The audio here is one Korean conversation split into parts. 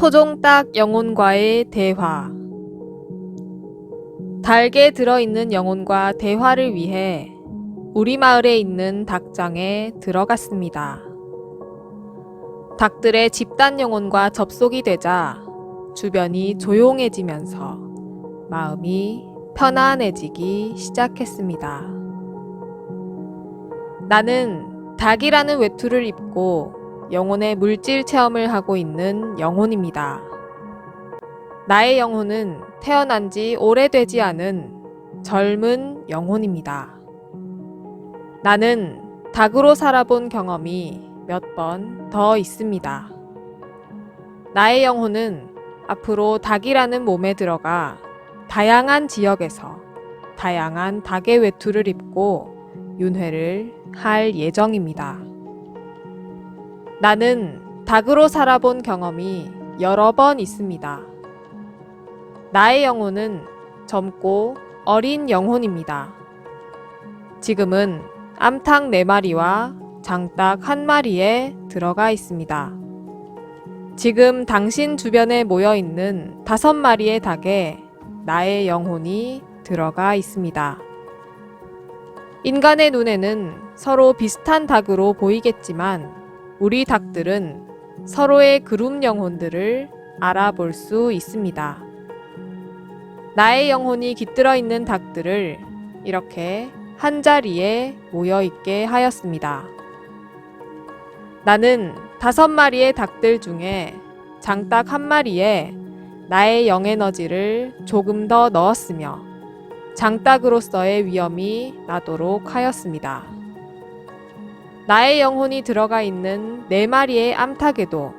토종닭 영혼과의 대화 닭에 들어있는 영혼과 대화를 위해 우리 마을에 있는 닭장에 들어갔습니다. 닭들의 집단 영혼과 접속이 되자 주변이 조용해지면서 마음이 편안해지기 시작했습니다. 나는 닭이라는 외투를 입고 영혼의 물질 체험을 하고 있는 영혼입니다. 나의 영혼은 태어난 지 오래되지 않은 젊은 영혼입니다. 나는 닭으로 살아본 경험이 몇 번 더 있습니다. 나의 영혼은 앞으로 닭이라는 몸에 들어가 다양한 지역에서 다양한 닭의 외투를 입고 윤회를 할 예정입니다. 나는 닭으로 살아본 경험이 여러 번 있습니다. 나의 영혼은 젊고 어린 영혼입니다. 지금은 암탉 4마리와 장닭 1마리에 들어가 있습니다. 지금 당신 주변에 모여 있는 5마리의 닭에 나의 영혼이 들어가 있습니다. 인간의 눈에는 서로 비슷한 닭으로 보이겠지만 우리 닭들은 서로의 그룹 영혼들을 알아볼 수 있습니다. 나의 영혼이 깃들어 있는 닭들을 이렇게 한 자리에 모여 있게 하였습니다. 나는 다섯 마리의 닭들 중에 장닭 한 마리에 나의 영에너지를 조금 더 넣었으며 장닭으로서의 위험이 나도록 하였습니다. 나의 영혼이 들어가 있는 네 마리의 암탉에도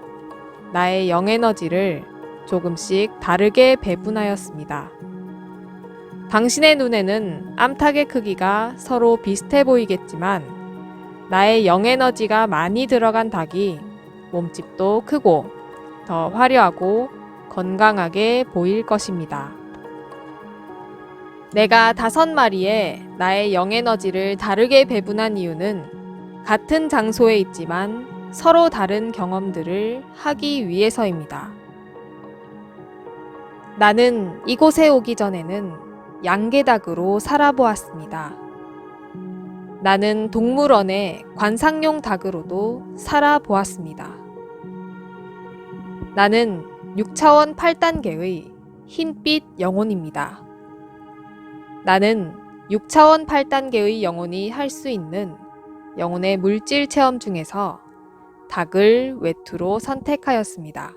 나의 영에너지를 조금씩 다르게 배분하였습니다. 당신의 눈에는 암탉의 크기가 서로 비슷해 보이겠지만 나의 영에너지가 많이 들어간 닭이 몸집도 크고 더 화려하고 건강하게 보일 것입니다. 내가 다섯 마리에 나의 영에너지를 다르게 배분한 이유는 같은 장소에 있지만 서로 다른 경험들을 하기 위해서입니다. 나는 이곳에 오기 전에는 양계닭으로 살아보았습니다. 나는 동물원의 관상용 닭으로도 살아보았습니다. 나는 6차원 8단계의 흰빛 영혼입니다. 나는 6차원 8단계의 영혼이 할 수 있는 영혼의 물질 체험 중에서 닭을 외투로 선택하였습니다.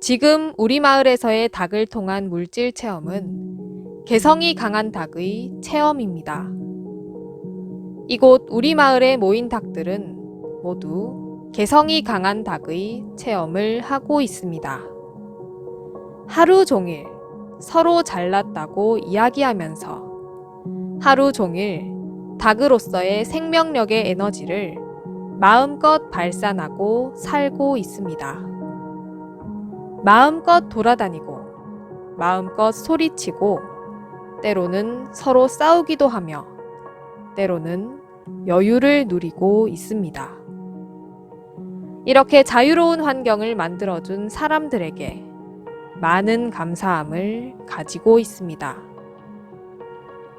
지금 우리 마을에서의 닭을 통한 물질 체험은 개성이 강한 닭의 체험입니다. 이곳 우리 마을에 모인 닭들은 모두 개성이 강한 닭의 체험을 하고 있습니다. 하루 종일 서로 잘났다고 이야기하면서 하루 종일 닭으로서의 생명력의 에너지를 마음껏 발산하고 살고 있습니다. 마음껏 돌아다니고 마음껏 소리치고 때로는 서로 싸우기도 하며 때로는 여유를 누리고 있습니다. 이렇게 자유로운 환경을 만들어준 사람들에게 많은 감사함을 가지고 있습니다.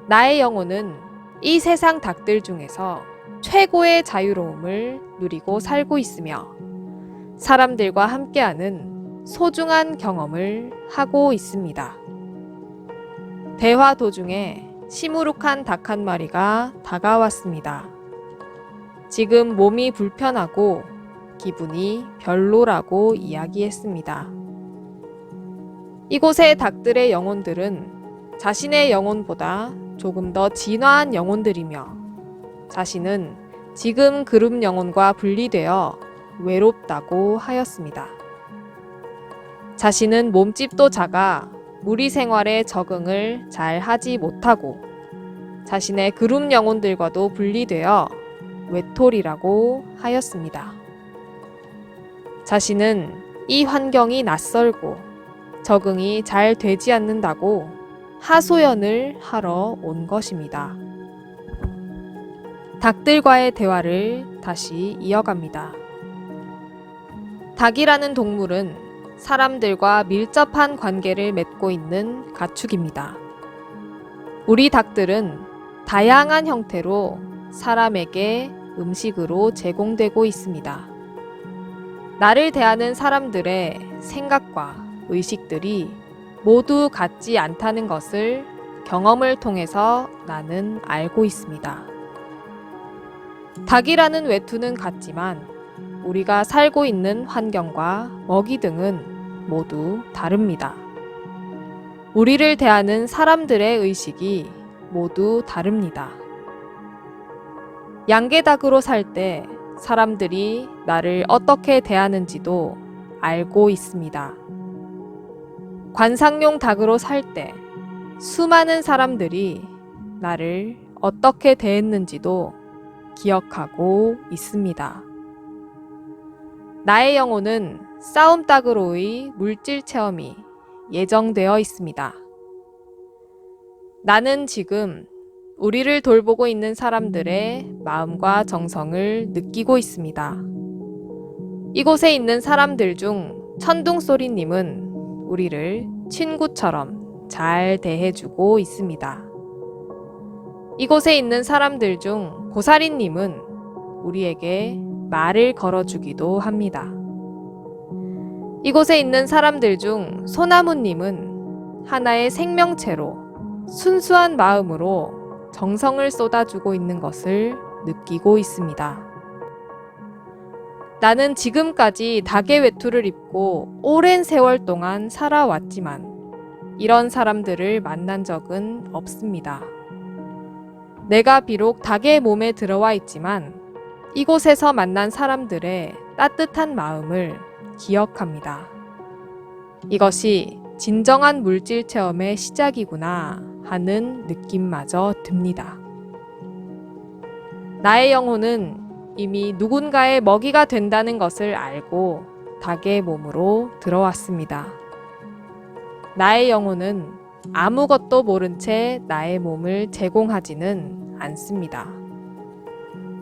나의 영혼은 이 세상 닭들 중에서 최고의 자유로움을 누리고 살고 있으며 사람들과 함께하는 소중한 경험을 하고 있습니다. 대화 도중에 시무룩한 닭 한 마리가 다가왔습니다. 지금 몸이 불편하고 기분이 별로라고 이야기했습니다. 이곳의 닭들의 영혼들은 자신의 영혼보다 조금 더 진화한 영혼들이며 자신은 지금 그룹 영혼과 분리되어 외롭다고 하였습니다. 자신은 몸집도 작아 무리 생활에 적응을 잘 하지 못하고 자신의 그룹 영혼들과도 분리되어 외톨이라고 하였습니다. 자신은 이 환경이 낯설고 적응이 잘 되지 않는다고 하소연을 하러 온 것입니다. 닭들과의 대화를 다시 이어갑니다. 닭이라는 동물은 사람들과 밀접한 관계를 맺고 있는 가축입니다. 우리 닭들은 다양한 형태로 사람에게 음식으로 제공되고 있습니다. 나를 대하는 사람들의 생각과 의식들이 모두 같지 않다는 것을 경험을 통해서 나는 알고 있습니다. 닭이라는 외투는 같지만 우리가 살고 있는 환경과 먹이 등은 모두 다릅니다. 우리를 대하는 사람들의 의식이 모두 다릅니다. 양계닭으로 살 때 사람들이 나를 어떻게 대하는지도 알고 있습니다. 관상용 닭으로 살 때 수많은 사람들이 나를 어떻게 대했는지도 기억하고 있습니다. 나의 영혼은 싸움 닭으로의 물질 체험이 예정되어 있습니다. 나는 지금 우리를 돌보고 있는 사람들의 마음과 정성을 느끼고 있습니다. 이곳에 있는 사람들 중 천둥소리님은 우리를 친구처럼 잘 대해주고 있습니다. 이곳에 있는 사람들 중 고사리님은 우리에게 말을 걸어주기도 합니다. 이곳에 있는 사람들 중 소나무님은 하나의 생명체로 순수한 마음으로 정성을 쏟아주고 있는 것을 느끼고 있습니다. 나는 지금까지 닭의 외투를 입고 오랜 세월 동안 살아왔지만 이런 사람들을 만난 적은 없습니다. 내가 비록 닭의 몸에 들어와 있지만 이곳에서 만난 사람들의 따뜻한 마음을 기억합니다. 이것이 진정한 물질 체험의 시작이구나 하는 느낌마저 듭니다. 나의 영혼은 이미 누군가의 먹이가 된다는 것을 알고 닭의 몸으로 들어왔습니다. 나의 영혼은 아무것도 모른 채 나의 몸을 제공하지는 않습니다.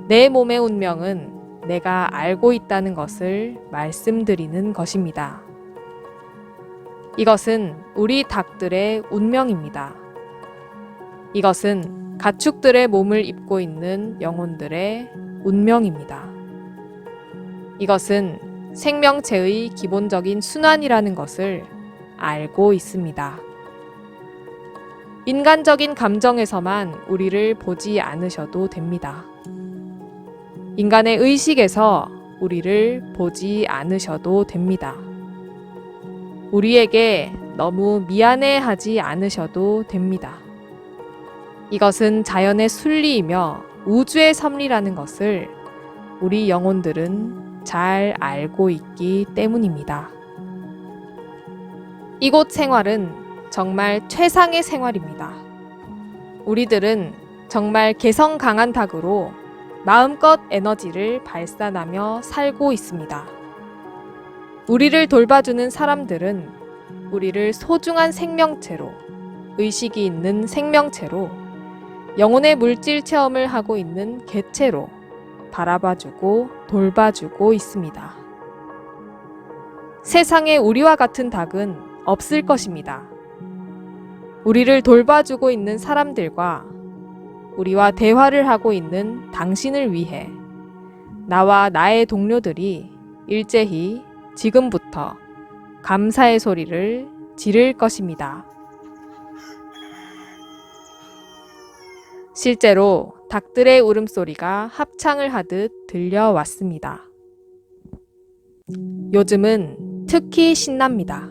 내 몸의 운명은 내가 알고 있다는 것을 말씀드리는 것입니다. 이것은 우리 닭들의 운명입니다. 이것은 가축들의 몸을 입고 있는 영혼들의 운명입니다. 이것은 생명체의 기본적인 순환이라는 것을 알고 있습니다. 인간적인 감정에서만 우리를 보지 않으셔도 됩니다. 인간의 의식에서 우리를 보지 않으셔도 됩니다. 우리에게 너무 미안해 하지 않으셔도 됩니다. 이것은 자연의 순리이며 우주의 섭리라는 것을 우리 영혼들은 잘 알고 있기 때문입니다. 이곳 생활은 정말 최상의 생활입니다. 우리들은 정말 개성 강한 닭으로 마음껏 에너지를 발산하며 살고 있습니다. 우리를 돌봐주는 사람들은 우리를 소중한 생명체로, 의식이 있는 생명체로, 영혼의 물질 체험을 하고 있는 개체로 바라봐주고 돌봐주고 있습니다. 세상에 우리와 같은 닭은 없을 것입니다. 우리를 돌봐주고 있는 사람들과 우리와 대화를 하고 있는 당신을 위해 나와 나의 동료들이 일제히 지금부터 감사의 소리를 지를 것입니다. 실제로 닭들의 울음소리가 합창을 하듯 들려왔습니다. 요즘은 특히 신납니다.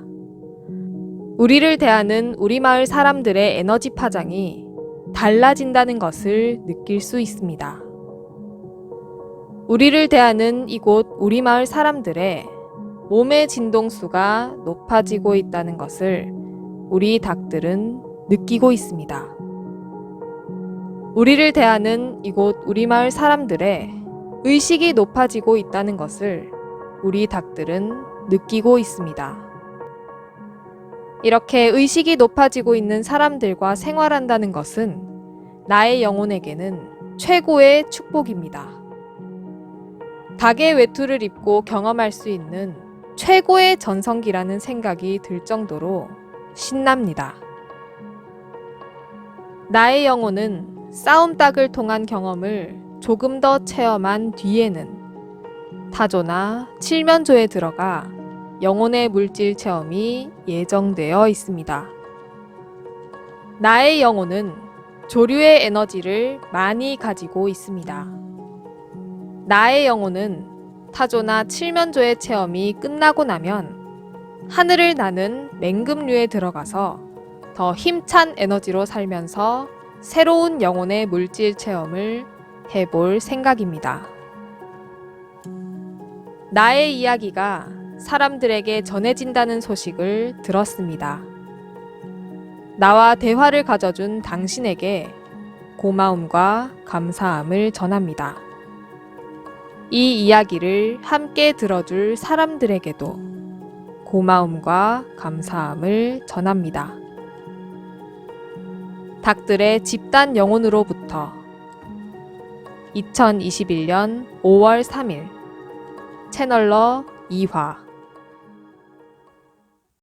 우리를 대하는 우리 마을 사람들의 에너지 파장이 달라진다는 것을 느낄 수 있습니다. 우리를 대하는 이곳 우리 마을 사람들의 몸의 진동수가 높아지고 있다는 것을 우리 닭들은 느끼고 있습니다. 우리를 대하는 이곳 우리 마을 사람들의 의식이 높아지고 있다는 것을 우리 닭들은 느끼고 있습니다. 이렇게 의식이 높아지고 있는 사람들과 생활한다는 것은 나의 영혼에게는 최고의 축복입니다. 닭의 외투를 입고 경험할 수 있는 최고의 전성기라는 생각이 들 정도로 신납니다. 나의 영혼은 싸움닭을 통한 경험을 조금 더 체험한 뒤에는 타조나 칠면조에 들어가 영혼의 물질 체험이 예정되어 있습니다. 나의 영혼은 조류의 에너지를 많이 가지고 있습니다. 나의 영혼은 타조나 칠면조의 체험이 끝나고 나면 하늘을 나는 맹금류에 들어가서 더 힘찬 에너지로 살면서 새로운 영혼의 물질 체험을 해볼 생각입니다. 나의 이야기가 사람들에게 전해진다는 소식을 들었습니다. 나와 대화를 가져준 당신에게 고마움과 감사함을 전합니다. 이 이야기를 함께 들어줄 사람들에게도 고마움과 감사함을 전합니다. 닭들의 집단 영혼으로부터. 2021년 5월 3일. 채널러 2화